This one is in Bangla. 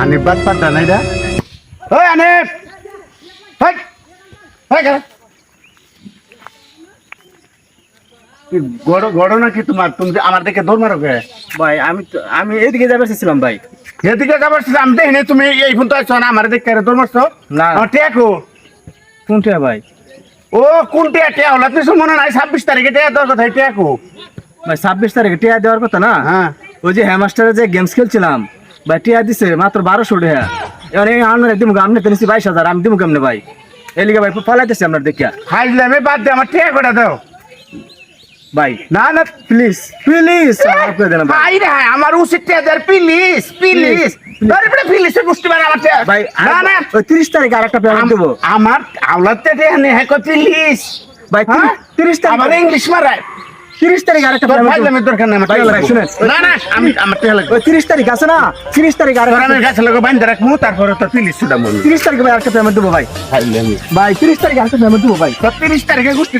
আনিফ বাদ নাই দা। ওই আনিফ হাই হাই গেল গড় গড় নাকি তোমার তুমি যে আমার দিকে দৌড় মারো কে ভাই আমি আমি এইদিকে যাবার ভাই। এদিকে যাবার ছিল আমি দেখিনি তুমি এই ফোন তো আসছো না আমার দিকে দৌড় মারছো না। আমার টেকো কোনটা ভাই? ও কোন টিয়া টিয়া হলো তুমি মনে নাই ছাব্বিশ তারিখে টিয়া দেওয়ার কথা টেকো ভাই ছাব্বিশ তারিখে টিয়া দেওয়ার কথা না? হ্যাঁ ওই যে হ্যামাস্টারে যে গেমস খেলছিলাম ভাই টিয়া দিছে মাত্র বারোশো টাকা। এবার এই আপনার দিমুখ আপনি তো নিচ্ছি বাইশ হাজার আমি দিমুখ কেমনে ভাই? এলিগে ভাই ফলাইতেছি আপনার দেখিয়া। হাইজলামে বাদ দে আমার টিয়া কটা দাও? ভাই। না না প্লিজ প্লিজ করে দেন ভাই। রে আমার উচিত টিয়া দেওয়ার প্লিজ প্লিজ আরে বড় প্লিজ বুঝতে পারে আমার ভাই না না। ওই তিরিশ তারিখ আর একটা পেমেন্ট দেবো। আমার আওলাদ টিয়া নেই হ্যাঁ প্লিজ ভাই হ্যাঁ? তিরিশ তারিখ আমার ইংলিশ মারায়। তিরিশ তারিখ আর একটা তোর payment ফাইজলামের দেবো। দরকার লাগবে। না না আমি আমার লাগবে তিরিশ তারিখ আছে না? তিরিশ তারিখ আর আমি গাছে লোক বাইন্ধে রাখব তারপরে তো প্লিজ সুদা তিরিশ তারিখে ভাই আর একটা পেমেন্ট দেবো ভাই। ভাই তিরিশ তারিখ আর একটা পেমেন্ট দেবো ভাই। তিরিশ তারিখে গুষ্টি